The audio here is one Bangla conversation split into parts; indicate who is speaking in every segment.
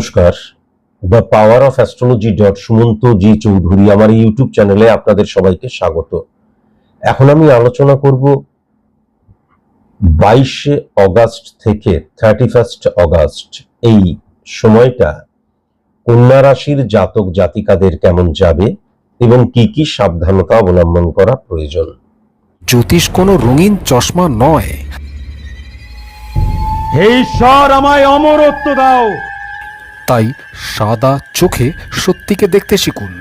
Speaker 1: নমস্কার। The power of astrology dot Sumanta ji Chowdhury আমার ইউটিউব চ্যানেলে আপনাদের সবাইকে স্বাগত। এখন আমি আলোচনা করব বাইশে অগাস্ট থেকে থার্টি ফার্স্ট অগাস্ট এই সময়টা কন্যা রাশির জাতক জাতিকাদের কেমন যাবে এবং কি কি সাবধানতা অবলম্বন করা প্রয়োজন।
Speaker 2: জ্যোতিষ কোনো রঙিন চশমা নয়।
Speaker 3: হে ঈশ্বর আমায় অমরত্ব দাও।
Speaker 2: তাই সাদা চোখে সত্যিকে দেখতে শিখুন।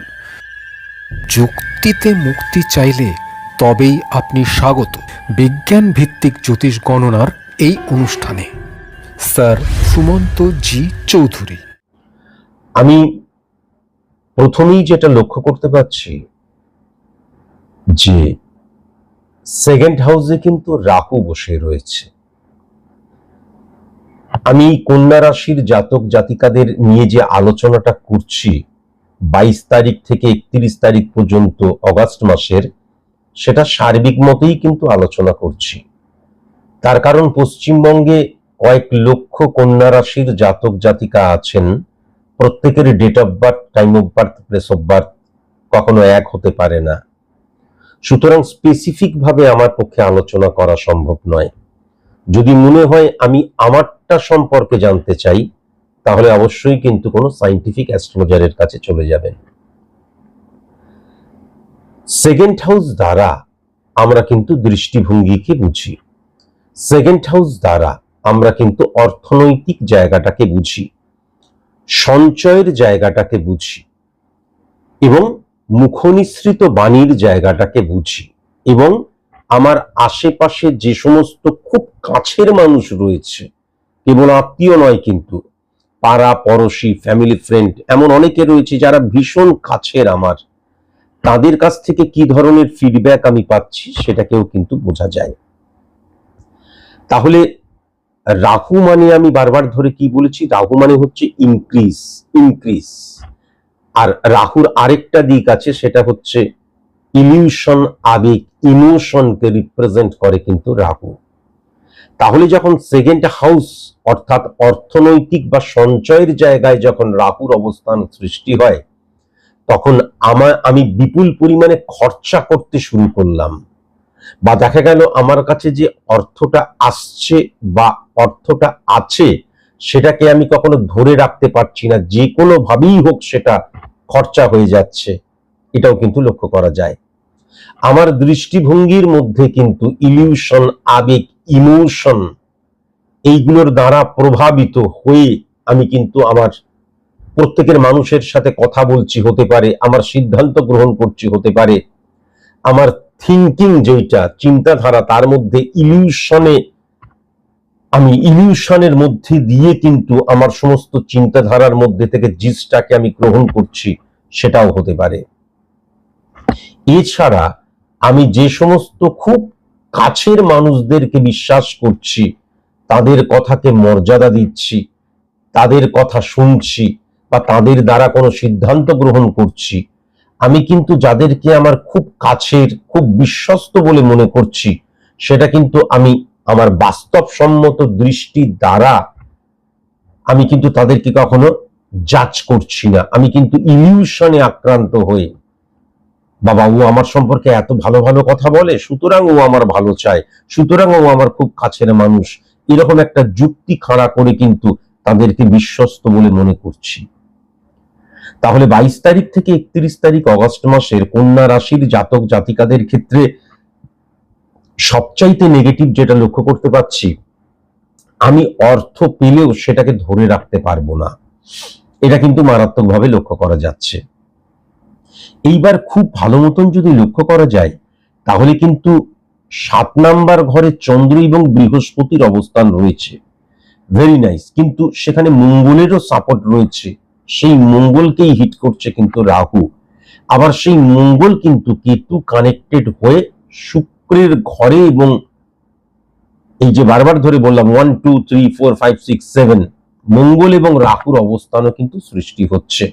Speaker 2: যুক্তিতে মুক্তি চাইলে তবেই আপনি স্বাগত। বিজ্ঞান ভিত্তিক জ্যোতিষ গণনার এই অনুষ্ঠানে। স্যার সুমন্ত জি চৌধুরী।
Speaker 1: আমি প্রথমেই যেটা লক্ষ্য করতে পারছি যে সেকেন্ড হাউসে কিন্তু রাহু বসে রয়েছে। আমি কন্যা রাশির জাতক জাতিকাদের নিয়ে যে আলোচনাটা করছি, বাইশ তারিখ থেকে একত্রিশ তারিখ পর্যন্ত অগাস্ট মাসের, সেটা সার্বিক মতেই কিন্তু আলোচনা করছি। তার কারণ পশ্চিমবঙ্গে কয়েক লক্ষ কন্যা রাশির জাতক জাতিকা আছেন। প্রত্যেকের date of birth time of birth place of birth কখনো এক হতে পারে না। সুতরাং স্পেসিফিক ভাবে আমার পক্ষে আলোচনা করা সম্ভব নয়। যদি মনে হয় আমি আমারটা সম্পর্কে জানতে চাই, তাহলে অবশ্যই কিন্তু কোনো সাইন্টিফিক অ্যাস্ট্রোলজারের কাছে চলে যাবেন। সেকেন্ড হাউস দ্বারা আমরা কিন্তু দৃষ্টিভঙ্গিকে বুঝি। সেকেন্ড হাউস দ্বারা আমরা কিন্তু অর্থনৈতিক জায়গাটাকে বুঝি। সঞ্চয়ের জায়গাটাকে বুঝি। এবং মুখনিসৃত বাণীর জায়গাটাকে বুঝি। এবং আমার আশেপাশে যে সমস্ত খুব কাছের মানুষ রয়েছে, কেবল আত্মীয় নয় কিন্তু, পাড়া, পড়শি ফ্যামিলি ফ্রেন্ড এমন অনেকে রয়েছে যারা ভীষণ কাছের আমার। তাদের কাছ থেকে কি ধরনের ফিডব্যাক আমি পাচ্ছি সেটাকেও কিন্তু বোঝা যায়। তাহলে, রাহু মানে আমি বারবার ধরে কি বলেছি? রাহু মানে হচ্ছে ইনক্রিজ ইনক্রিজ আর রাহুর আরেকটা দিক আছে, সেটা হচ্ছে ইলিউশন আবেগ। ইমোশনকে রিপ্রেজেন্ট করে কিন্তু রাহু। তাহলে যখন সেকেন্ড হাউস অর্থাৎ অর্থনৈতিক বা সঞ্চয়ের জায়গায় যখন রাহুর অবস্থান সৃষ্টি হয়, তখন আমার আমি বিপুল পরিমাণে খরচা করতে শুরু করলাম বা দেখা গেল আমার কাছে যে অর্থটা আসছে বা অর্থটা আছে, সেটাকে আমি কখনো ধরে রাখতে পারছি না। যে কোনো ভাবেই হোক সেটা খরচা হয়ে যাচ্ছে। এটাও কিন্তু লক্ষ্য করা যায়। আমার দৃষ্টিভঙ্গির মধ্যে কিন্তু ইলিউশন আবেগ ইমোশন এইগুলোর দ্বারা প্রভাবিত হয়ে আমি কিন্তু আমার প্রত্যেকের মানুষের সাথে কথা বলছি হতে পারে, আমার সিদ্ধান্ত গ্রহণ করছি হতে পারে, আমার থিঙ্কিং যেটা চিন্তাধারা তার মধ্যে ইলিউশনে আমি ইলিউশনের মধ্যে দিয়ে কিন্তু আমার সমস্ত চিন্তাধারার মধ্যে থেকে জিসটাকে আমি গ্রহণ করছি, সেটাও হতে পারে। এছাড়া আমি যে সমস্ত খুব কাছের মানুষদেরকে বিশ্বাস করছি, তাদের কথাকে মর্যাদা দিচ্ছি, তাদের কথা শুনছি বা তাদের দ্বারা কোনো সিদ্ধান্ত গ্রহণ করছি, আমি কিন্তু যাদেরকে আমার খুব কাছের, খুব বিশ্বস্ত বলে মনে করছি, সেটা কিন্তু আমি আমার বাস্তবসম্মত দৃষ্টি দ্বারা আমি কিন্তু তাদেরকে কখনো জাজ করছি না। আমি কিন্তু ইলিউশনে আক্রান্ত হয়ে বাবা, ও আমার সম্পর্কে এত ভালো ভালো কথা বলে, সুতরাং ও আমার ভালো চায়, সুতরাং ও আমার খুব কাছের মানুষ। এরকম একটা যুক্তি খাড়া করে কিন্তু তাদেরকে বিশ্বস্ত বলে মনে করছি। তাহলে বাইশ তারিখ থেকে একত্রিশ তারিখ অগস্ট মাসের কন্যা রাশির জাতক জাতিকাদের ক্ষেত্রে সবচাইতে নেগেটিভ যেটা লক্ষ্য করতে পারছি, আমি অর্থ পেলেও সেটাকে ধরে রাখতে পারব না। এটা কিন্তু মারাত্মকভাবে লক্ষ্য করা যাচ্ছে। এইবার খুব ভালো মতন যদি লক্ষ্য করা যায়, তাহলে কিন্তু সাত নাম্বার ঘরে চন্দ্র এবং বৃহস্পতির অবস্থান রয়েছে। ভেরি নাইস কিন্তু সেখানে মঙ্গলেরও সাপোর্ট রয়েছে। সেই মঙ্গলকেই হিট করছে কিন্তু রাহু। আবার সেই মঙ্গল কিন্তু কেতু কানেক্টেড হয়ে শুক্রের ঘরে এবং এই যে বারবার ধরে বললাম one two three four five six seven মঙ্গল এবং রাহুর অবস্থানও কিন্তু সৃষ্টি হচ্ছে।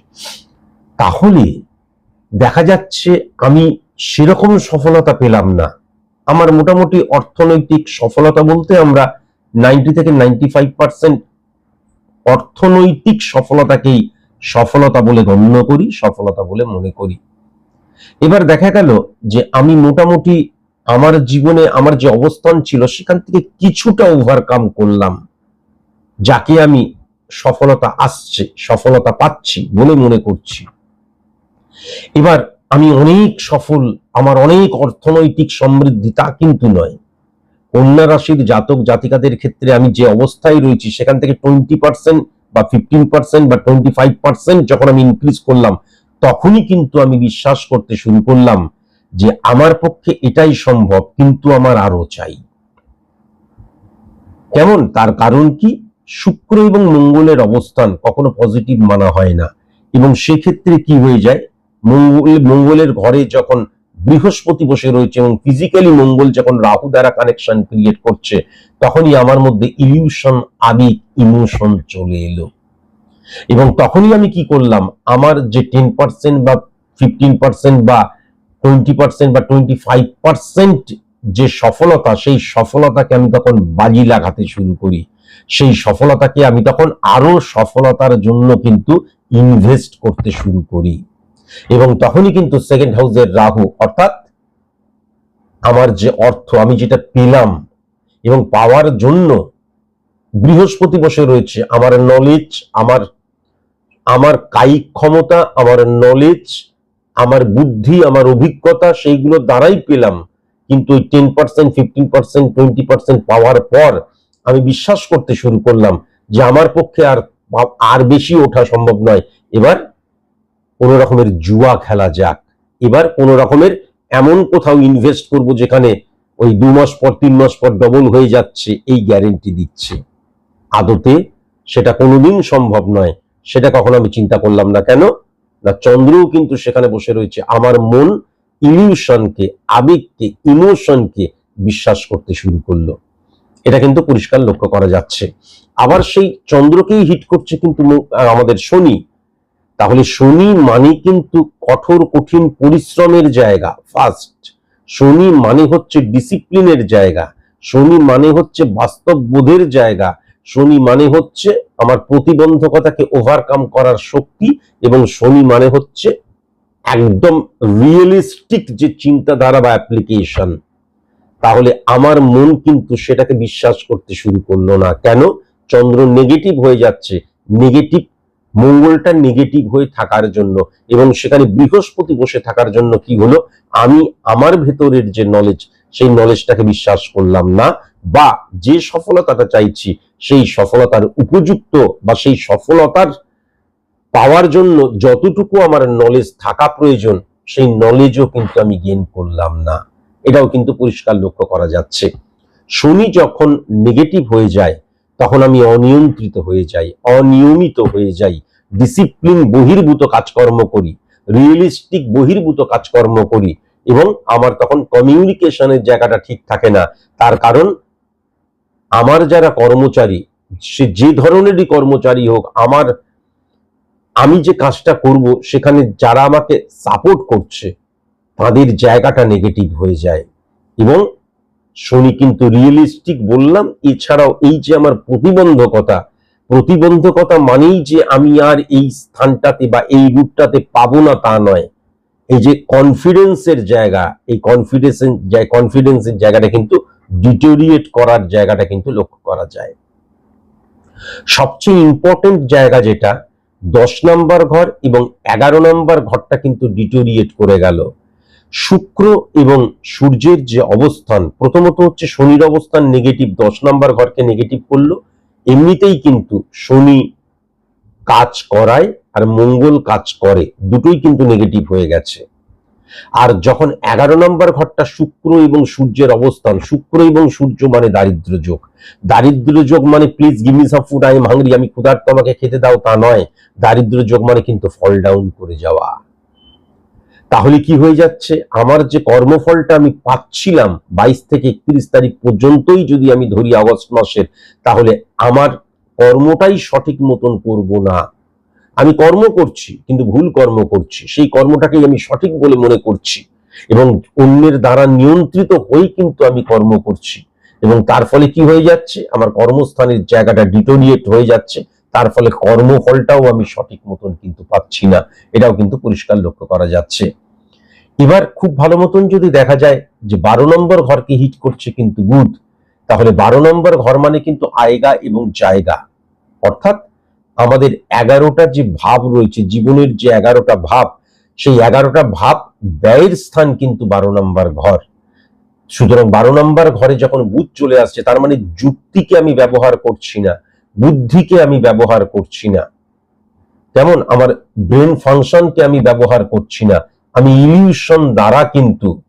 Speaker 1: তাহলে দেখা যাচ্ছে আমি সেরকম সফলতা পেলাম না। আমার মোটামুটি অর্থনৈতিক সফলতা বলতে আমরা নাইনটি থেকে নাইনটি ফাইভ পার্সেন্ট অর্থনৈতিক সফলতাকেই সফলতা বলে গণ্য করি, সফলতা বলে মনে করি। এবার দেখা গেল যে আমি মোটামুটি আমার জীবনে আমার যে অবস্থান ছিল সেখান থেকে কিছুটা ওভারকাম করলাম, যাকে আমি সফলতা আসছে, সফলতা পাচ্ছি বলে মনে করছি। এবার আমি অনেক সফল, আমার অনেক অর্থনৈতিক সমৃদ্ধি তা কিন্তু নয়। কন্যা রাশির জাতক জাতিকাদের ক্ষেত্রে আমি যে অবস্থায় রয়েছি, সেখান থেকে টোয়েন্টি পার্সেন্ট বা ফিফটিন পার্সেন্ট বা টোয়েন্টি ফাইভ পার্সেন্ট যখন আমি ইনক্রিজ করলাম, তখনই কিন্তু আমি বিশ্বাস করতে শুরু করলাম যে আমার পক্ষে এটাই সম্ভব, কিন্তু আমার আরও চাই। কেমন? তার কারণ কি? শুক্র এবং মঙ্গলের অবস্থান কখনো পজিটিভ মানা হয় না। এবং সেক্ষেত্রে কি হয়ে যায়? মঙ্গল, মঙ্গলের ঘরে যখন বৃহস্পতি বসে রয়েছে এবং ফিজিক্যালি মঙ্গল যখন রাহু দ্বারা কানেকশন ক্রিয়েট করছে, তখনই আমার মধ্যে ইলিউশন আবেগ ইমোশন চলে এলো। এবং তখনই আমি কি করলাম? আমার যে টেন পার্সেন্ট বা ফিফটিন পার্সেন্ট বা টোয়েন্টি পার্সেন্ট বা টোয়েন্টি ফাইভ পার্সেন্ট যে সফলতা, সেই সফলতাকে আমি তখন বাজি লাগাতে শুরু করি। সেই সফলতাকে আমি তখন আরও সফলতার জন্য কিন্তু ইনভেস্ট করতে শুরু করি। এবং তখনই কিন্তু সেকেন্ড হাউসের রাহু, অর্থাৎ আমার যে অর্থ, আমি যেটা পেলাম এবং পাওয়ার জন্য বৃহস্পতি বসে রয়েছে, আমার নলেজ আমার আমার কায়িক ক্ষমতা, আমার নলেজ আমার বুদ্ধি, আমার অভিজ্ঞতা, সেইগুলো দ্বারাই পেলাম। কিন্তু ওই ten percent fifteen percent twenty percent পাওয়ার পর আমি বিশ্বাস করতে শুরু করলাম যে আমার পক্ষে আর আর বেশি ওঠা সম্ভব নয়। এবার কোন রকমের জুয়া খেলা যাক। এবার কোন রকমের এমন কোথাও ইনভেস্ট করব যেখানে ওই দু মাস পর, তিন মাস পর ডবল হয়ে যাচ্ছে, এই গ্যারেন্টি দিচ্ছে। আদতে সেটা কোনোদিন সম্ভব নয়। সেটা কখনো আমি চিন্তা করলাম না। কেন? না, চন্দ্রও কিন্তু সেখানে বসে রয়েছে। আমার মন ইলিউশনকে আবেগকে ইমোশনকে বিশ্বাস করতে শুরু করল। এটা কিন্তু পরিষ্কার লক্ষ্য করা যাচ্ছে। আবার সেই চন্দ্রকেই হিট করছে কিন্তু আমাদের শনি। তাহলে শনি মানে কিন্তু কঠোর, কঠিন পরিশ্রমের জায়গা ফার্স্ট শনি মানে হচ্ছে ডিসিপ্লিনের জায়গা, শনি মানে হচ্ছে বাস্তব বোধের জায়গা, শনি মানে হচ্ছে আমার প্রতিবন্ধকতাকে ওভারকাম করার শক্তি এবং শনি মানে হচ্ছে একদম রিয়েলিস্টিক যে চিন্তাধারা বা অ্যাপ্লিকেশন তাহলে আমার মন কিন্তু সেটাকে বিশ্বাস করতে শুরু করল না। কেন? চন্দ্র নেগেটিভ হয়ে যাচ্ছে। নেগেটিভ মঙ্গলটা নেগেটিভ হয়ে থাকার জন্য এবং সেখানে বৃহস্পতি বসে থাকার জন্য কি হলো? আমি আমার ভেতরের যে নলেজ সেই নলেজটাকে বিশ্বাস করলাম না বা যে সফলতাটা চাইছি, সেই সফলতার উপযুক্ত বা সেই সফলতার পাওয়ার জন্য যতটুকু আমার নলেজ থাকা প্রয়োজন, সেই নলেজও কিন্তু আমি গেন করলাম না। এটাও কিন্তু পরিষ্কার লক্ষ্য করা যাচ্ছে। শনি যখন নেগেটিভ হয়ে যায় তখন আমি অনিয়ন্ত্রিত হয়ে যাই, অনিয়মিত হয়ে যাই ডিসিপ্লিন বহির্ভূত কাজকর্ম করি রিয়েলিস্টিক বহির্ভূত কাজকর্ম করি এবং আমার তখন কমিউনিকেশনের জায়গাটা ঠিক থাকে না। তার কারণ, আমার যারা কর্মচারী, সে যে ধরনেরই কর্মচারী হোক, আমার, আমি যে কাজটা করব, সেখানে যারা আমাকে সাপোর্ট করছে, তাদের জায়গাটা নেগেটিভ হয়ে যায় এবং শনি কিন্তু রিয়েলিস্টিক বললাম, এছাড়াও এই যে আমার প্রতিবন্ধকতা প্রতিবন্ধকতা মানেই যে আমি আর এই স্থানটাতে বা এই রূপটাতে পাবো না তা নয়। এই যে কনফিডেন্সের জায়গা, এই কনফিডেন্স কনফিডেন্সের জায়গাটা কিন্তু ডিটোরিয়েট করার জায়গাটা কিন্তু লক্ষ্য করা যায়। সবচেয়ে ইম্পর্টেন্ট জায়গা যেটা, দশ নম্বর ঘর এবং এগারো নম্বর ঘরটা কিন্তু ডিটোরিয়েট করে গেল। শুক্র এবং সূর্যের যে অবস্থান, প্রথমত হচ্ছে শনির অবস্থান নেগেটিভ দশ নম্বর ঘরকে নেগেটিভ করল। এমনিতেই কিন্তু শনি কাজ করায় আর মঙ্গল কাজ করে, দুটোই কিন্তু নেগেটিভ হয়ে গেছে। আর যখন এগারো নম্বর ঘরটা শুক্র এবং সূর্যের অবস্থান, শুক্র এবং সূর্য মানে দারিদ্র যোগ। দারিদ্র যোগ মানে please give me some food I hungry আমি ক্ষুধার্ত, আমাকে খেতে দাও, তা নয়। দারিদ্র যোগ মানে কিন্তু ফল ডাউন করে যাওয়া। তাহলে কি হয়ে যাচ্ছে? আমার যে কর্মফলটা আমি পাচ্ছিলাম বাইশ থেকে একত্রিশ তারিখ পর্যন্তই যদি আমি ধরি আগস্ট মাসের, তাহলে আমার কর্মটাই সঠিক মতন করব না। আমি কর্ম করছি, কিন্তু ভুল কর্ম করছি। সেই কর্মটাকেই আমি সঠিক বলে মনে করছি। এবং অন্যের দ্বারা নিয়ন্ত্রিত হয়ে কিন্তু আমি কর্ম করছি। এবং তার ফলে কি হয়ে যাচ্ছে? আমার কর্মস্থানের জায়গাটা ডিটোরিয়েট হয়ে যাচ্ছে। তার ফলে কর্মফলটাও আমি সঠিক মতন কিন্তু পাচ্ছি না। এটাও কিন্তু পরিষ্কার লক্ষ্য করা যাচ্ছে। এবার খুব ভালো মতন যদি দেখা যায় যে বারো নম্বর ঘরকে হিট করছে কিন্তু বুধ তাহলে বারো নম্বর ঘর মানে কিন্তু আয়গা এবং জায়গা। অর্থাৎ আমাদের এগারোটা যে ভাব রয়েছে, জীবনের যে এগারোটা ভাব, সেই এগারোটা ভাব ব্যয়ের স্থান কিন্তু বারো নম্বর ঘর। সুতরাং বারো নম্বর ঘরে যখন বুধ চলে আসছে, তার মানে যুক্তিকে আমি ব্যবহার করছি না। বুদ্ধিকে আমি ব্যবহার করছি না। যেমন আমার ব্রেন ফাংশনকে আমি ব্যবহার করছি না। আমি ইলিউশন দ্বারা কিন্তু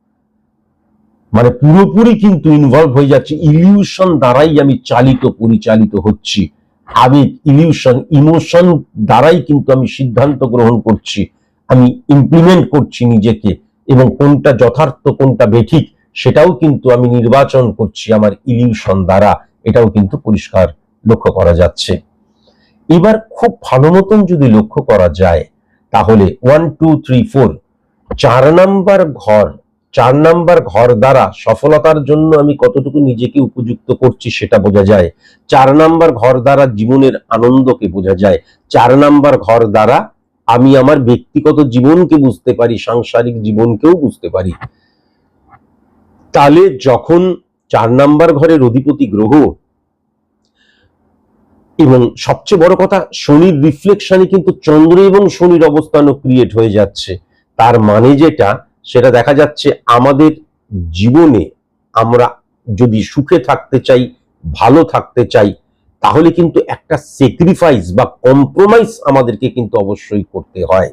Speaker 1: মানে পুরোপুরি কিন্তু ইনভলভ হয়ে যাচ্ছে। ইলিউশন দ্বারাই আমি চালিত, পরিচালিত হচ্ছি। আবেগ ইলিউশন ইমোশন দ্বারাই কিন্তু আমি সিদ্ধান্ত গ্রহণ করছি। আমি ইমপ্লিমেন্ট করছি নিজেকে এবং কোনটা যথার্থ, কোনটা বেঠিক, সেটাও কিন্তু আমি নির্বাচন করছি আমার ইলিউশন দ্বারা। এটাও কিন্তু পরিষ্কার লক্ষ্য করা যাচ্ছে। এবার খুব ভালো মতন যদি লক্ষ্য করা যায়, তাহলে ওয়ান টু থ্রি ফোর চার নাম্বার ঘর, চার নাম্বার ঘর দ্বারা সফলতার জন্য আমি কতটুকু নিজেকে উপযুক্ত করছি সেটা বোঝা যায়। চার নাম্বার ঘর দ্বারা জীবনের আনন্দকে বোঝা যায়। চার নাম্বার ঘর দ্বারা আমি আমার ব্যক্তিগত জীবনকে বুঝতে পারি, সাংসারিক জীবনকেও বুঝতে পারি। তাহলে যখন চার নাম্বার ঘরের অধিপতি গ্রহ এবং সবচেয়ে বড় কথা, শনির রিফ্লেকশনে কিন্তু চন্দ্র এবং শনির অবস্থানও ক্রিয়েট হয়ে যাচ্ছে। তার মানে যেটা, সেটা দেখা যাচ্ছে আমাদের জীবনে আমরা যদি সুখে থাকতে চাই, ভালো থাকতে চাই, তাহলে কিন্তু একটা স্যাক্রিফাইস বা কম্প্রোমাইজ আমাদেরকে কিন্তু অবশ্যই করতে হয়।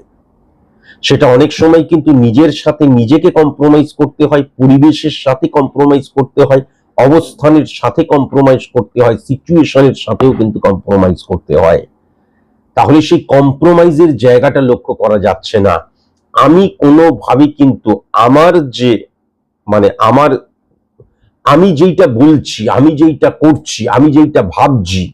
Speaker 1: সেটা অনেক সময় কিন্তু নিজের সাথে নিজেকে কম্প্রোমাইজ করতে হয়, পরিবেশের সাথে কম্প্রোমাইজ করতে হয় অবস্থানের সাথে কম্প্রোমাইজ করতে হয় সিচুয়েশনের সাথেও কিন্তু কম্প্রোমাইজ করতে হয়। তাহলে সেই কম্প্রোমাইজের জায়গাটা লক্ষ্য করা যাচ্ছে না। আমি কোনোভাবে কিন্তু আমার যে মানে আমার, আমি যেইটা বলছি, আমি যেইটা করছি, আমি যেইটা ভাবছি,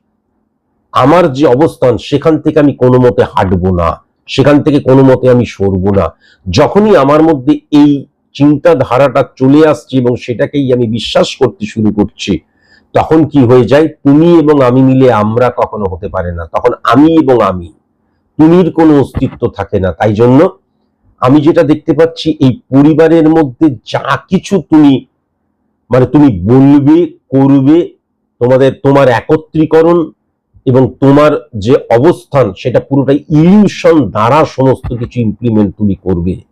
Speaker 1: আমার যে অবস্থান, সেখান থেকে আমি কোনো মতে হাঁটবো না। সেখান থেকে কোনো মতে আমি সরবো না। যখনই আমার মধ্যে এই চিন্তাধারাটা চলে আসছে এবং সেটাকেই আমি বিশ্বাস করতে শুরু করছি। তখন কি হয়ে যায়? তুমি এবং আমি মিলে আমরা কখনো হতে পারে না। তখন আমি এবং আমি, তুমির কোনো অস্তিত্ব থাকে না। তাই জন্য আমি যেটা দেখতে পাচ্ছি, এই পরিবারের মধ্যে যা কিছু তুমি মানে তুমি বলবে, করবে, তোমাদের, তোমার একত্রীকরণ এবং তোমার যে অবস্থান, সেটা পুরোটাই ইলিউশন দ্বারা সমস্ত কিছু ইমপ্লিমেন্ট তুমি করবে।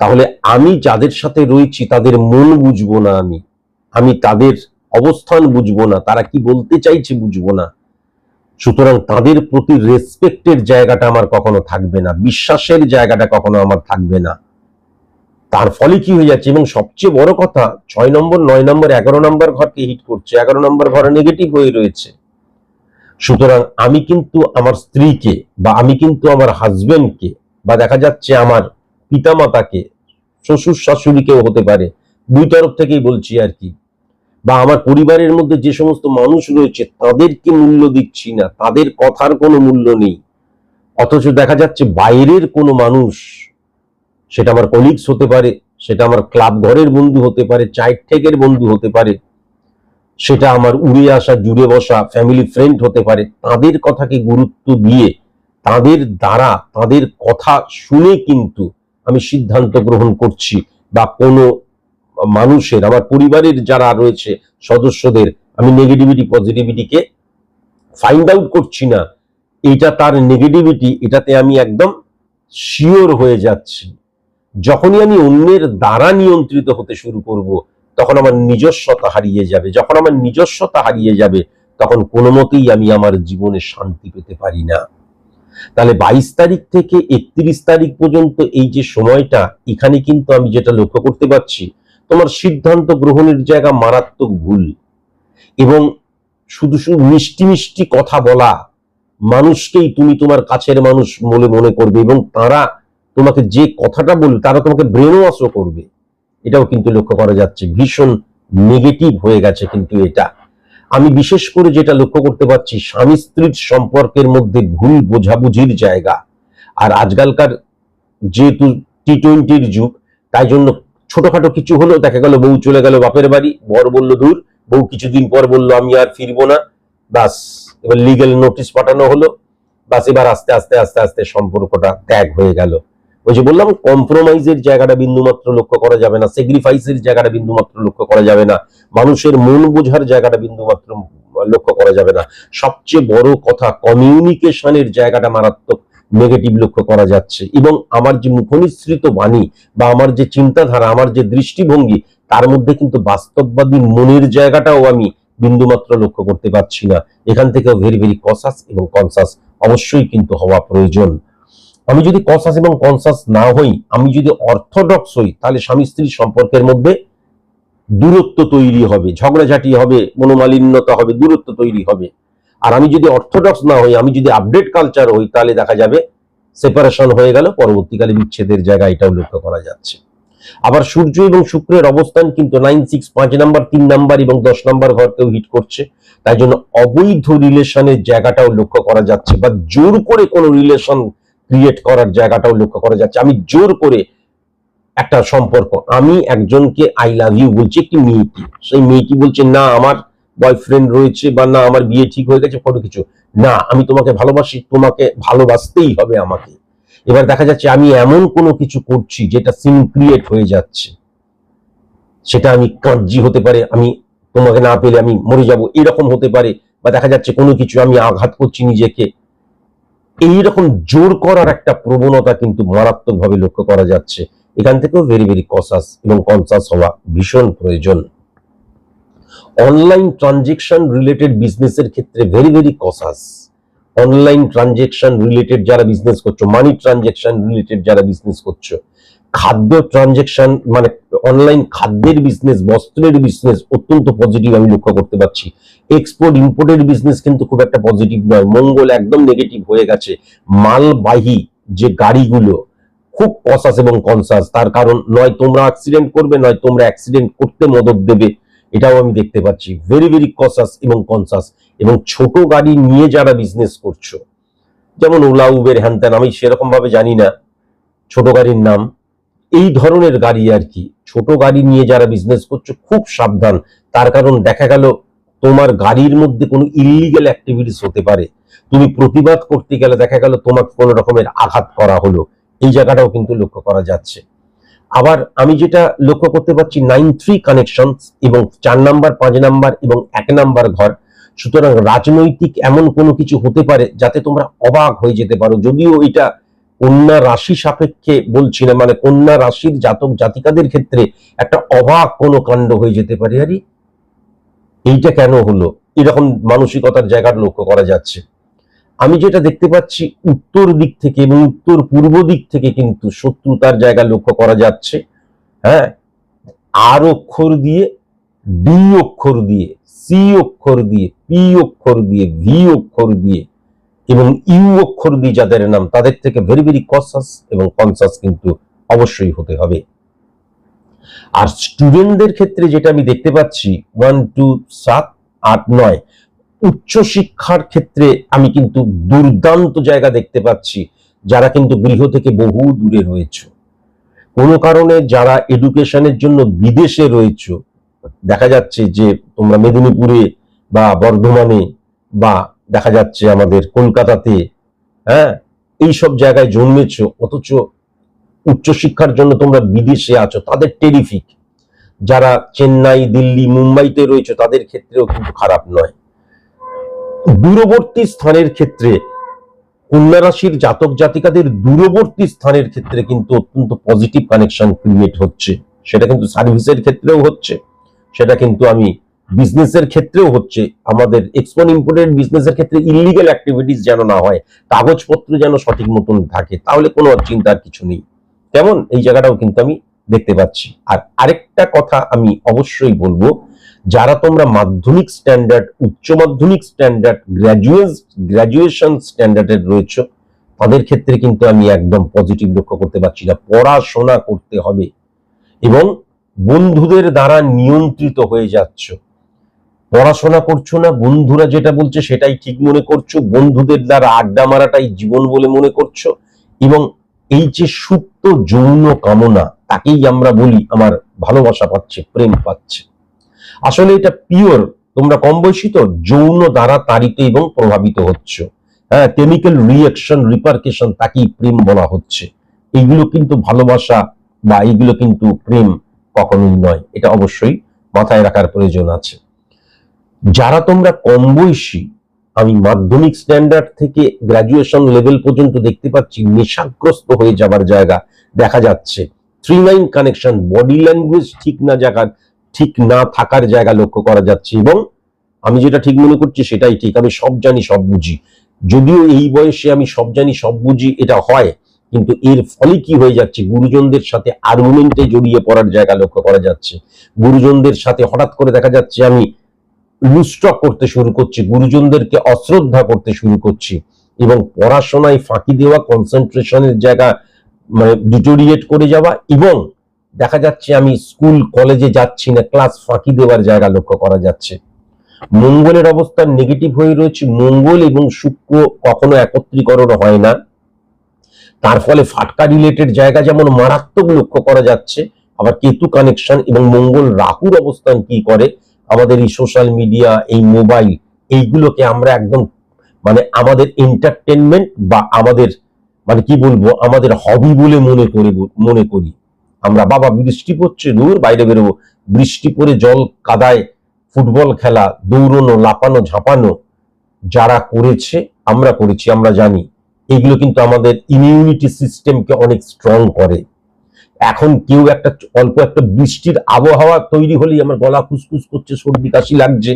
Speaker 1: তাহলে আমি যাদের সাথে রয়েছি, তাদের মন বুঝব না আমি। আমি তাদের অবস্থান বুঝব না, তারা কি বলতে চাইছে বুঝব না। সুতরাং তাদের প্রতি রেসপেক্টের জায়গাটা আমার কখনো থাকবে না, বিশ্বাসের জায়গাটা কখনো আমার থাকবে না। তার ফলে কি হয়ে যাচ্ছে? এবং সবচেয়ে বড় কথা, ছয় নম্বর, নয় নম্বর, এগারো নম্বর ঘরকে হিট করছে, এগারো নম্বর ঘরে নেগেটিভ হয়ে রয়েছে। সুতরাং আমি কিন্তু আমার স্ত্রীকে বা আমি কিন্তু আমার হাজবেন্ডকে বা দেখা যাচ্ছে আমার পিতামাতাকে, শ্বশুর শাশুড়িকেও হতে পারে। দুই তরফ থেকেই বলছি আর কি। বা আমার পরিবারের মধ্যে যে সমস্ত মানুষ রয়েছে, তাদেরকে মূল্য দিচ্ছি না, তাদের কথার কোনো মূল্য নেই। অথচ দেখা যাচ্ছে বাইরের কোনো মানুষ, সেটা আমার কলিগস হতে পারে, সেটা আমার ক্লাব ঘরের বন্ধু হতে পারে চাইট ঠেকের বন্ধু হতে পারে, সেটা আমার উড়ে আসা, জুড়ে বসা ফ্যামিলি ফ্রেন্ড হতে পারে, তাদের কথাকে গুরুত্ব দিয়ে, তাদের দ্বারা, তাদের কথা শুনে কিন্তু আমি সিদ্ধান্ত গ্রহণ করছি বা কোনো মানুষের, আমার পরিবারের যারা রয়েছে সদস্যদের, আমি নেগেটিভিটি পজিটিভিটিকে ফাইন্ড আউট করছি না। এটা তার নেগেটিভিটি এটাতে আমি একদম শিওর হয়ে যাচ্ছি। যখনই আমি অন্যের দ্বারা নিয়ন্ত্রিত হতে শুরু করব, তখন আমার নিজস্বতা হারিয়ে যাবে। যখন আমার নিজস্বতা হারিয়ে যাবে, তখন কোনো মতেই আমি আমার জীবনে শান্তি পেতে পারি না। তাহলে বাইশ তারিখ থেকে একত্রিশ তারিখ পর্যন্ত এই যে সময়টা, এখানে কিন্তু আমি যেটা লক্ষ্য করতে পারছি, তোমার সিদ্ধান্ত গ্রহণের জায়গা মারাত্মক ভুল। এবং শুধু শুধু মিষ্টি মিষ্টি কথা বলা, মানুষকেই তুমি তোমার কাছের মানুষ বলে মনে করবে এবং তারা তোমাকে যে কথাটা বলবে, তারা তোমাকে ব্রেন ওয়াশও করবে। এটাও কিন্তু লক্ষ্য করা যাচ্ছে, ভীষণ নেগেটিভ হয়ে গেছে কিন্তু এটা। আমি বিশেষ করে যেটা লক্ষ্য করতে পারছি, স্বামী স্ত্রীর সম্পর্কের মধ্যে ভুল বোঝাবুঝির জায়গা। আর আজকালকার যেহেতু টি টোয়েন্টির যুগ, তাই জন্য ছোটখাটো কিছু হলো দেখা গেল বউ চলে গেল বাপের বাড়ি, বর বলল, দূর, বউ কিছুদিন পর বলল, আমি আর ফিরবো না। বাস এবার লিগেল নোটিশ পাঠানো হলো। বাস এবার আস্তে আস্তে আস্তে আস্তে সম্পর্কটা ত্যাগ হয়ে গেল। ওই যে বললাম কম্প্রোমাইজের জায়গাটা বিন্দুমাত্র লক্ষ্য করা যাবে না স্যাক্রিফাইসের জায়গাটা বিন্দুমাত্র লক্ষ্য করা যাবে না, মানুষের মন বোঝার জায়গাটা বিন্দুমাত্র লক্ষ্য করা যাবে না। সবচেয়ে বড় কথা কমিউনিকেশনের জায়গাটা মারাত্মক নেগেটিভ লক্ষ্য করা যাচ্ছে। এবং আমার যে মুখনিসৃত বাণী বা আমার যে চিন্তাধারা, আমার যে দৃষ্টিভঙ্গি, তার মধ্যে কিন্তু বাস্তববাদী মনের জায়গাটাও আমি বিন্দুমাত্র লক্ষ্য করতে পারছি না। এখান থেকেও ভেরি ভেরি কসাস এবং কনসাস অবশ্যই কিন্তু হওয়া প্রয়োজন। আমি যদি কনসাস এবং কনসাস না হই, আমি যদি অর্থোডক্স হই, তাহলে স্বামী স্ত্রীর সম্পর্কের মধ্যে দূরত্ব তৈরি হবে, ঝগড়াঝাটি হবে, মনোমালিন্যতা হবে, দূরত্ব তৈরি হবে। আর আমি যদি অর্থোডক্স না হই, আমি যদি আপডেট কালচার হই, তাহলে দেখা যাবে সেপারেশন হয়ে গেল, পরবর্তীকালে বিচ্ছেদের জায়গা এটাও লক্ষ্য করা যাচ্ছে। আবার সূর্য এবং শুক্রের অবস্থান কিন্তু নাইন সিক্স পাঁচ নাম্বার, তিন নাম্বার এবং দশ নাম্বার ঘরকেও হিট করছে, তাই জন্য অবৈধ রিলেশনের জায়গাটাও লক্ষ্য করা যাচ্ছে, বা জোর করে কোনো রিলেশন ক্রিয়েট করার জায়গাটাও লক্ষ্য করা যাচ্ছে। আমি জোর করে একটা সম্পর্ক, আমি একজনকে আই লাভ ইউ বলছি, একটি মেয়েটি সেই মেয়েটি বলছে, না, আমার বয়ফ্রেন্ড রয়েছে বা না, আমার বিয়ে ঠিক হয়ে গেছে, কোনো কিছু। না, আমি তোমাকে ভালোবাসি, তোমাকে ভালোবাসতেই হবে আমাকে। এবার দেখা যাচ্ছে, আমি এমন কোনো কিছু করছি যেটা সিন ক্রিয়েট হয়ে যাচ্ছে। সেটা আমি কাঁজি হতে পারে, আমি তোমাকে না পেলে আমি মরে যাব, এরকম হতে পারে, বা দেখা যাচ্ছে কোনো কিছু আমি আঘাত করছি নিজেকে। এইরকম জোর করার একটা প্রবণতা কিন্তু মারাত্মকভাবে লক্ষ্য করা যাচ্ছে। এখান থেকেও ভেরি ভেরি কসাস এবং কনসাস হওয়া ভীষণ প্রয়োজন। অনলাইন ট্রানজেকশন রিলেটেড বিজনেসের ক্ষেত্রে very very conscious online transaction related যারা বিজনেস করছ মানি ট্রানজেকশন রিলেটেড যারা বিজনেস করছ খাদ্য ট্রানজেকশন মানে অনলাইন খাদ্যের বিজনেস বস্ত্রের বিজনেস অত্যন্ত পজিটিভ আমি লক্ষ্য করতে পারছি। এক্সপোর্ট ইম্পোর্টের বিজনেস কিন্তু খুব একটা পজিটিভ নয়। মঙ্গল একদম নেগেটিভ হয়ে গেছে। মালবাহী যে গাড়িগুলো, খুব কসাস এবং কনসাস তার কারণ, নয় তোমরা অ্যাক্সিডেন্ট করবে, নয় তোমরা অ্যাক্সিডেন্ট করতে মদত দেবে। এটাও আমি দেখতে পাচ্ছি। ভেরি ভেরি কসাস এবং কনসাস এবং ছোট গাড়ি নিয়ে যারা বিজনেস করছ, যেমন ওলা, উবের, হ্যান আমি সেরকম ভাবে জানি না ছোট গাড়ির নাম। এই ধরনের গাড়ি আর কি। ছোট গাড়ি নিয়ে যারা বিজনেস করছ, খুব সাবধান। তার কারণ দেখা গেল, তোমার গাড়ির মধ্যে কোনো ইলিগাল অ্যাক্টিভিটিস হতে পারে। তুমি প্রতিবাদ করতে গেলে দেখা গেল, তোমাকে কোনো রকমের আঘাত করা হলো। এই জায়গাটাও কিন্তু লক্ষ্য করা যাচ্ছে। আবার আমি যেটা লক্ষ্য করতে পারছি নাইন থ্রি কানেকশন এবং চার নাম্বার, পাঁচ নাম্বার এবং এক নাম্বার ঘর। সুতরাং রাজনৈতিক এমন কোনো কিছু হতে পারে, যাতে তোমরা অবাক হয়ে যেতে পারো। যদিও এটা কন্যা রাশি সাপেক্ষে বলছি না মানে কন্যা রাশির জাতক জাতিকাদের ক্ষেত্রে একটা অবাক কোনো কাণ্ড হয়ে যেতে পারে, আরে। এইটা কেন হলো? এরকম মানসিকতার জায়গাটা লক্ষ্য করা যাচ্ছে। আমি যেটা দেখতে পাচ্ছি, উত্তর দিক থেকে এবং উত্তর পূর্ব দিক থেকে কিন্তু শত্রুতার জায়গা লক্ষ্য করা যাচ্ছে। হ্যাঁ? আর অক্ষর দিয়ে, ডি অক্ষর দিয়ে, সি অক্ষর দিয়ে, পি অক্ষর দিয়ে, ভি অক্ষর দিয়ে এবং ইউ অক্ষর দিয়ে যাদের নাম, তাদের থেকে ভেরি ভেরি কনসাস এবং কনসাস কিন্তু অবশ্যই হতে হবে। আর স্টুডেন্টদের ক্ষেত্রে যেটা আমি দেখতে পাচ্ছি ওয়ান টু সাত, আট, নয় উচ্চশিক্ষার ক্ষেত্রে আমি কিন্তু দুর্দান্ত জায়গা দেখতে পাচ্ছি, যারা কিন্তু গৃহ থেকে বহু দূরে রয়েছে। কোনো কারণে যারা এডুকেশনের জন্য বিদেশে রয়েছে, দেখা যাচ্ছে যে তোমরা মেদিনীপুরে বা বর্ধমানে বা দেখা যাচ্ছে আমাদের কলকাতাতে হ্যাঁ? এইসব জায়গায় জন্মেছ, অথচ উচ্চশিক্ষার জন্য তোমরা বিদেশে আছো, তাদের টেরিফিক যারা চেন্নাই, দিল্লি, মুম্বাইতে রয়েছে, তাদের ক্ষেত্রেও কিন্তু খারাপ নয়। দূরবর্তী স্থানের ক্ষেত্রে, কন্যা রাশির জাতক জাতিকাদের দূরবর্তী স্থানের ক্ষেত্রে কিন্তু অত্যন্ত পজিটিভ কানেকশন ক্রিয়েট হচ্ছে। সেটা কিন্তু সার্ভিসের ক্ষেত্রেও হচ্ছে। সেটা কিন্তু আমি বিজনেসের ক্ষেত্রেও হচ্ছে আমাদের এক্সপোর্ট ইম্পোর্টেড বিজনেসের ক্ষেত্রে ইলিগাল অ্যাক্টিভিটিস যেন না হয়, কাগজপত্র যেন সঠিক মতন থাকে, তাহলে কোনো চিন্তার কিছু নেই। তেমন এই জায়গাটাও কিন্তু আমি দেখতে পাচ্ছি। আর আরেকটা কথা আমি অবশ্যই বলব, যারা তোমরা মাধ্যমিক স্ট্যান্ডার্ড উচ্চ মাধ্যমিক স্ট্যান্ডার্ড গ্র্যাজুয়েট গ্র্যাজুয়েশন স্ট্যান্ডার্ডের রয়েছে, তাদের ক্ষেত্রে কিন্তু আমি একদম পজিটিভ লক্ষ্য করতে পারছি না পড়াশোনা করতে হবে এবং বন্ধুদের দ্বারা নিয়ন্ত্রিত হয়ে যাচ্ছ। পড়াশোনা করছ না, বন্ধুরা যেটা বলছে সেটাই ঠিক মনে করছ, বন্ধুদের দ্বারা আড্ডা মারাটাই জীবন বলে মনে করছ, এবং এই যে সুপ্ত যৌন কামনা, তাকেই আমরা বলি, আমার ভালোবাসা পাচ্ছে, প্রেম পাচ্ছে। আসলে এটা পিওর তোমরা কম বয়সী তো, যৌন দ্বারা তাড়িত এবং প্রভাবিত হচ্ছ। হ্যাঁ কেমিক্যাল রিয়াকশন রিপার্কেশন তাকেই প্রেম বলা হচ্ছে। এইগুলো কিন্তু ভালোবাসা বা এইগুলো কিন্তু প্রেম কখনোই নয়, এটা অবশ্যই মাথায় রাখার প্রয়োজন আছে। যারা তোমরা কম বয়সী, আমি মাধ্যমিক স্ট্যান্ডার্ড থেকে গ্রাজুয়েশন লেভেল পর্যন্ত দেখতে পাচ্ছি, নেশাগ্রস্ত হয়ে যাবার জায়গা দেখা যাচ্ছে। Three line connection body language ঠিক না জায়গা, ঠিক না থাকার জায়গা লক্ষ্য করা যাচ্ছে এবং আমি যেটা ঠিক মনে করছি সেটাই ঠিক, আমি সব জানি, সব বুঝি। যদিও এই বয়সে আমি সব জানি, সব বুঝি, এটা হয়, কিন্তু এর ফলে কি হয়ে যাচ্ছে? গুরুজনদের সাথে আর্গুমেন্টে জড়িয়ে পড়ার জায়গা লক্ষ্য করা যাচ্ছে। গুরুজনদের সাথে হঠাৎ করে দেখা যাচ্ছে আমি লুস্টক করতে শুরু করছি, গুরুজনদেরকে অশ্রদ্ধা করতে শুরু করছি এবং পড়াশোনায় ফাঁকি দেওয়া কনসেন্ট্রেশনের জায়গা মানে ডিটোরিয়েট করে যাওয়া এবং দেখা যাচ্ছে আমি স্কুল কলেজে যাচ্ছি না ক্লাস ফাঁকি দেওয়ার জায়গা লক্ষ্য করা যাচ্ছে। মঙ্গলের অবস্থান নেগেটিভ হয়ে রয়েছে, মঙ্গল এবং শুক্র কখনো একত্রীকরণ হয় না। তার ফলে ফাটকা রিলেটেড জায়গা যেমন মারাত্মক লক্ষ্য করা যাচ্ছে, আবার কেতু কানেকশন এবং মঙ্গল রাহুর অবস্থান কি করে আমাদের এই সোশ্যাল মিডিয়া এই মোবাইল এইগুলোকে আমরা একদম মানে আমাদের এন্টারটেনমেন্ট বা আমাদের মানে কি বলব, আমাদের হবি বলে মনে করি মনে করি। আমরা, বাবা বৃষ্টি পড়ছে, দূর বাইরে বেরোবো। বৃষ্টি পড়ে জল কাদায় ফুটবল খেলা, দৌড়নো লাপানো ঝাঁপানো, যারা করেছে, আমরা করেছি, আমরা জানি। এগুলো কিন্তু আমাদের ইমিউনিটি সিস্টেমকে অনেক স্ট্রং করে। এখন কেউ একটা অল্প একটা বৃষ্টির আবহাওয়া তৈরি হলেই আমার গলা খুসখুস করছে, সর্দি কাশি লাগছে।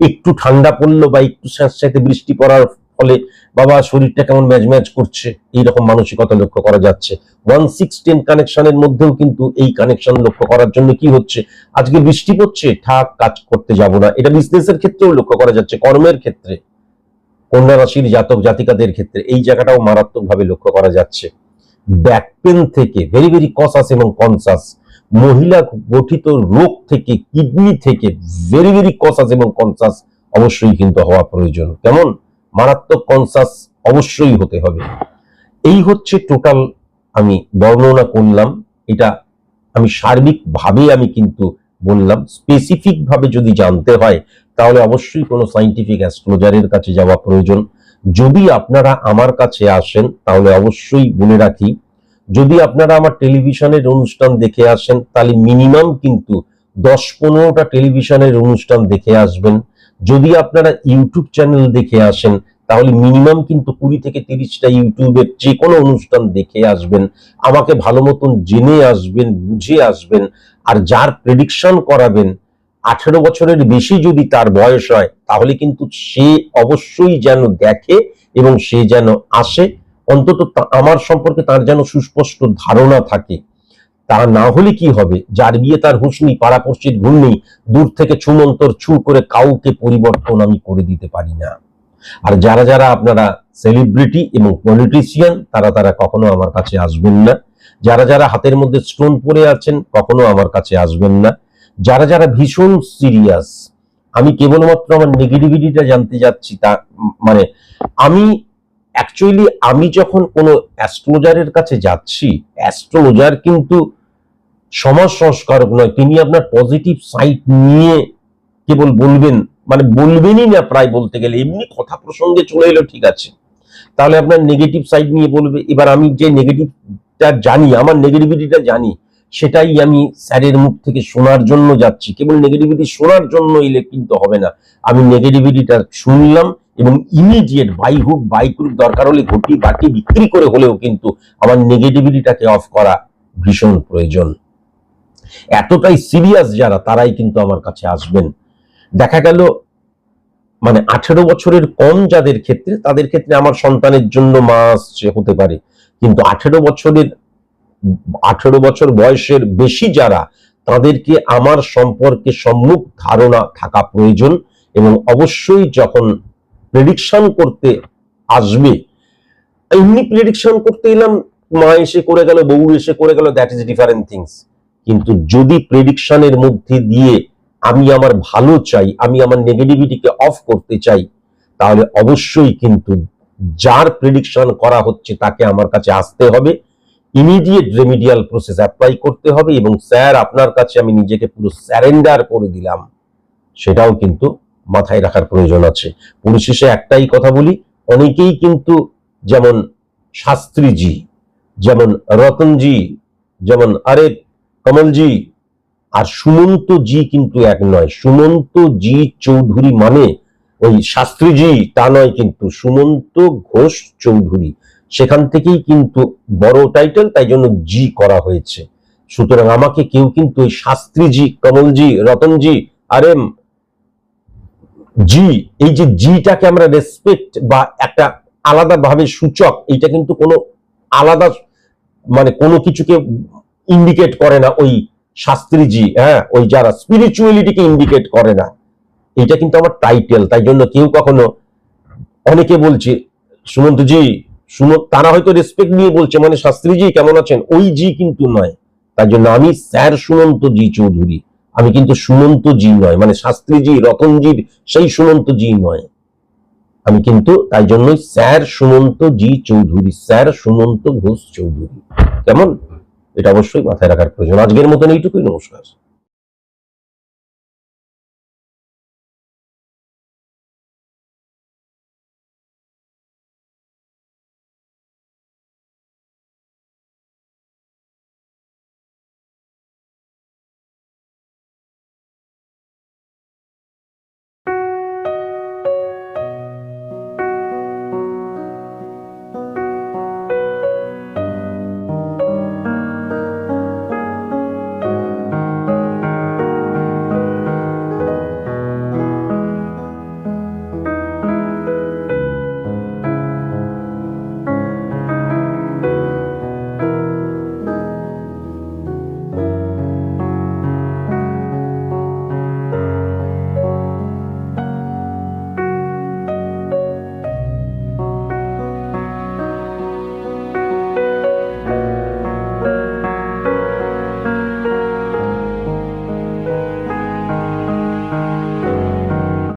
Speaker 1: একটু ঠান্ডা পড়ল বা একটু স্যাঁতস্যাঁতে বৃষ্টি পড়ার ফলে বাবা শরীরটা কেমন ম্যাচ ম্যাচ করছে, এইরকম মানসিকতা লক্ষ্য করা যাচ্ছে। ওয়ান সিক্স টেন কানেকশনের মধ্যেও কিন্তু এই কানেকশন লক্ষ্য করার জন্য কি হচ্ছে? আজকে বৃষ্টি পড়ছে ঠাক কাজ করতে যাব না। এটা বিজনেসের ক্ষেত্রেও লক্ষ্য করা যাচ্ছে, কর্মের ক্ষেত্রে। কন্যা রাশির জাতক জাতিকাদের ক্ষেত্রে এই জায়গাটাও মারাত্মকভাবে লক্ষ্য করা যাচ্ছে। ব্যাক পেন থেকে ভেরি ভেরি কসাস এবং কনসাস মহিলা গঠিত রোগ থেকে কিডনি থেকে ভেরি ভেরি কসাস এবং কনসাস অবশ্যই কিন্তু হওয়া প্রয়োজন। কেমন? মারাত্মক কনসাস অবশ্যই হতে হবে। এই হচ্ছে টোটাল আমি বর্ণনা করলাম। এটা আমি সার্বিকভাবে আমি কিন্তু বললাম। স্পেসিফিক ভাবে যদি জানতে হয়, তাহলে অবশ্যই কোনো সাইন্টিফিক অ্যাস্ট্রোলজারের কাছে যাওয়া প্রয়োজন। যদি আপনারা আমার কাছে আসেন, তাহলে অবশ্যই বলে রাখি, যদি আপনারা আমার টেলিভিশনের অনুষ্ঠান দেখে আসেন, তাহলে মিনিমাম কিন্তু দশ পনেরোটা টেলিভিশনের অনুষ্ঠান দেখে আসবেন। যদি আপনারা ইউটিউব চ্যানেল দেখে আসেন, তাহলে মিনিমাম কিন্তু কুড়ি থেকে তিরিশটা ইউটিউবের যে কোনো অনুষ্ঠান দেখে আসবেন। আমাকে ভালো মতন জেনে আসবেন, বুঝে আসবেন, আর যার প্রেডিকশন করাবেন আঠেরো বছরের বেশি যদি তার বয়স হয়, তাহলে কিন্তু সে অবশ্যই যেন দেখে এবং সে যেন আসে। অন্তত আমার সম্পর্কে তার যেন সুস্পষ্ট ধারণা থাকে। তা না হলে কি হবে? যার বিয়ে তার হুসনি পাড়াপড়শির ঘূর্ণি দূর থেকে ছুমন্তর ছু করে কাউকে পরিবর্তন আমি করে দিতে পারি না। আর যারা যারা আপনারা সেলিব্রিটি এবং পলিটিশিয়ান, তারা তারা কখনো আমার কাছে আসবেন না। যারা যারা হাতের মধ্যে স্টোন পরে আছেন, কখনো আমার কাছে আসবেন না। যারা যারা ভীষণ সিরিয়াস আমি কেবলমাত্র আমার নেগেটিভিটিটা জানতে যাচ্ছি তা মানে আমি অ্যাকচুয়ালি আমি যখন কোনো অ্যাস্ট্রোলজারের কাছে যাচ্ছি অ্যাস্ট্রোলজার কিন্তু সমাজ সংস্কারক নয়, তিনি আপনার পজিটিভ সাইড নিয়ে কেবল বলবেন মানে বলবেনই না প্রায় বলতে গেলে, এমনি কথা প্রসঙ্গে চলে এলো, ঠিক আছে। তাহলে আপনার নেগেটিভ সাইড নিয়ে বলবে, এবার আমি যে নেগেটিভটা জানি, আমার নেগেটিভিটিটা জানি সেটাই আমি স্যারের মুখ থেকে শোনার জন্য যাচ্ছি। কেবল নেগেটিভিটি শোনার জন্য এলে কিন্তু হবে না। আমি নেগেটিভিটিটা শুনলাম এবং immediate by hook by crook দরকার হলে ঘটি বাটি বিক্রি করে হলেও কিন্তু আমার নেগেটিভিটিটাকে অফ করা ভীষণ প্রয়োজন। এতটাই সিরিয়াস যারা, তারাই কিন্তু আমার কাছে আসবেন। দেখা গেল মানে আঠেরো বছরের কম যাদের ক্ষেত্রে, তাদের ক্ষেত্রে আমার সন্তানের জন্য মা আসছে, হতে পারে। কিন্তু আঠেরো বছরের আঠেরো বছর বয়সের বেশি যারা, তাদেরকে আমার সম্পর্কে সম্মুখ ধারণা থাকা প্রয়োজন এবং অবশ্যই যখন প্রেডিকশন করতে আসবে, এমনি প্রেডিকশন করতে এলাম, মা এসে করে গেল, বউ এসে করে গেল দ্যাট ইজ ডিফারেন্ট থিংস কিন্তু যদি প্রেডিকশনের মধ্যে দিয়ে আমি আমার ভালো চাই, আমি আমার নেগেটিভিটিকে অফ করতে চাই, তাহলে অবশ্যই কিন্তু যার প্রেডিকশন করা হচ্ছে তাকে আমার কাছে আসতে হবে। ইমিডিয়েট রেমিডিয়াল প্রসেস অ্যাপ্লাই করতে হবে এবং স্যার, আপনার কাছে আমি নিজেকে পুরো স্যারেন্ডার করে দিলাম। সেটাও কিন্তু মাথায় রাখার প্রয়োজন আছে। পরিশেষে একটাই কথা বলি, অনেকেই কিন্তু যেমন শাস্ত্রীজি, যেমন রতনজি, যেমন আরে কমলজি আর সুমন্ত জি কিন্তু এক নয়। সুমন্ত জি চৌধুরী মানে ওই শাস্ত্রীজি, তা নয় কিন্তু সুমন্ত ঘোষ চৌধুরী। সেখান থেকেই কিন্তু বড় টাইটেল তাই জন্য জি করা হয়েছে। সুতরাং আমাকে কেউ কিন্তু ওই শাস্ত্রীজি কমলজি রতনজি আর এম জি এই যে জিটাকে আমরা রেসপেক্ট বা একটা আলাদা ভাবে সূচক, এইটা কিন্তু কোনো আলাদা মানে কোনো কিছুকে ইন্ডিকেট করে না ওই শাস্ত্রীজি হ্যাঁ ওই যারা স্পিরিচুয়ালিটিকে ইন্ডিকেট করে না। এটা কিন্তু আমার টাইটেল তাই জন্য কেউ কখনো, অনেকে বলছে, সুমন্ত তারা হয়তো রেসপেক্ট নিয়ে বলছে মানে শাস্ত্রীজি কেমন আছেন? ওই জি কিন্তু নয়। তাই জন্য আমি স্যার সুমন্ত জি চৌধুরী। আমি কিন্তু সুমন্ত জি নয় মানে শাস্ত্রীজি রতনজির সেই সুমন্ত জি নয়। আমি কিন্তু তাই জন্যই স্যার সুমন্ত জি চৌধুরী, স্যার সুমন্ত ঘোষ চৌধুরী। কেমন? এটা অবশ্যই মাথায় রাখার প্রয়োজন। আজকের মতন এইটুকুই, নমস্কার।